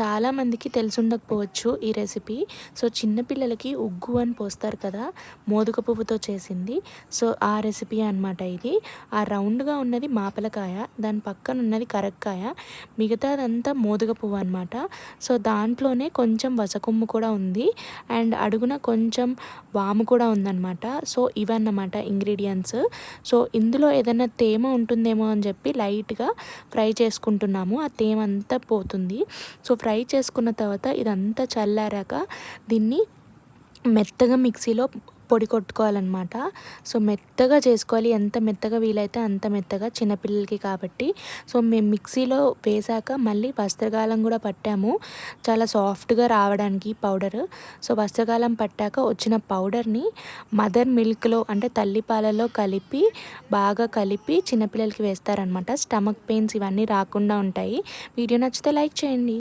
చాలామందికి తెలిసి ఉండకపోవచ్చు ఈ రెసిపీ. సో చిన్నపిల్లలకి ఉగ్గు అని పోస్తారు కదా మోదుగ పువ్వుతో చేసింది. సో ఆ రెసిపీ అనమాట ఇది. ఆ రౌండ్గా ఉన్నది మాపలకాయ దాని పక్కన ఉన్నది కరక్కాయ మిగతాదంతా మోదుగ పువ్వు అనమాట సో దాంట్లోనే కొంచెం వసకొమ్ము కూడా ఉంది అండ్ అడుగున కొంచెం వాము కూడా ఉందన్నమాట. సో ఇవన్నమాట ఇంగ్రీడియంట్స్. సో ఇందులో ఏదైనా తేమ ఉంటుందేమో అని చెప్పి లైట్గా ఫ్రై చేసుకుంటున్నాము. ఆ తేమ అంతా పోతుంది. సో ఫ్రై చేసుకున్న తర్వాత ఇదంతా చల్లారాక దీన్ని మెత్తగా మిక్సీలో పొడి కొట్టుకోవాలన్నమాట. సో మెత్తగా చేసుకోవాలి. ఎంత మెత్తగా వీలైతే అంత మెత్తగా చిన్నపిల్లలకి కాబట్టి. సో మేము మిక్సీలో వేసాక మళ్ళీ వస్త్రకాలం కూడా పట్టాము. చాలా సాఫ్ట్గా రావడానికి పౌడర్. సో వస్త్రకాలం పట్టాక వచ్చిన పౌడర్ని మదర్ మిల్క్లో అంటే తల్లిపాలలో కలిపి బాగా కలిపి చిన్నపిల్లలకి వేస్తారనమాట స్టమక్ పెయిన్స్ ఇవన్నీ రాకుండా ఉంటాయి. వీడియో నచ్చితే లైక్ చేయండి.